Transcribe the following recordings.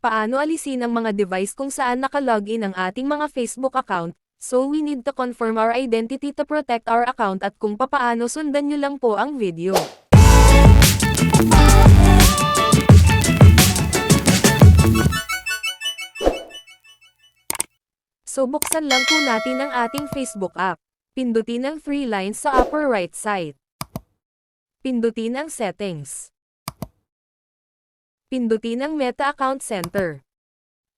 Paano alisin ang mga device kung saan nakalogin ang ating mga Facebook account? So we need to confirm our identity to protect our account at kung papaano sundan nyo lang po ang video. So buksan lang po natin ang ating Facebook app. Pindutin ang three lines sa upper right side. Pindutin ang settings. Pindutin ang Meta Account Center.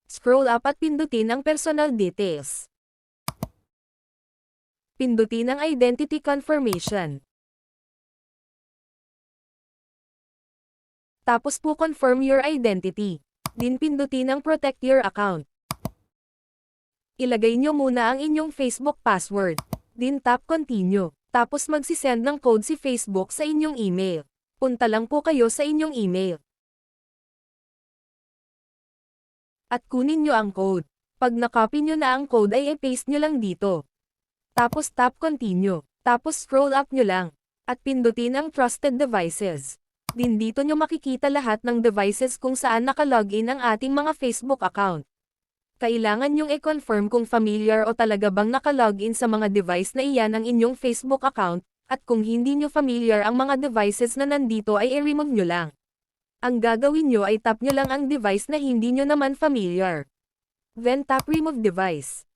Scroll up at pindutin ang personal details. Pindutin ang identity confirmation. Tapos po confirm your identity. Din pindutin ang protect your account. Ilagay nyo muna ang inyong Facebook password. Din tap continue. Tapos magsisend ng code si Facebook sa inyong email. Punta lang po kayo sa inyong email. At kunin nyo ang code. Pag nakopy nyo na ang code ay i-paste nyo lang dito. Tapos tap continue. Tapos scroll up nyo lang. At pindutin ang trusted devices. Din dito nyo makikita lahat ng devices kung saan nakalogin ang ating mga Facebook account. Kailangan nyong i-confirm kung familiar o talaga bang nakalogin sa mga device na iyan ang inyong Facebook account, at kung hindi nyo familiar ang mga devices na nandito ay i-remove nyo lang. Ang gagawin nyo ay tap nyo lang ang device na hindi nyo naman familiar. Then tap remove device.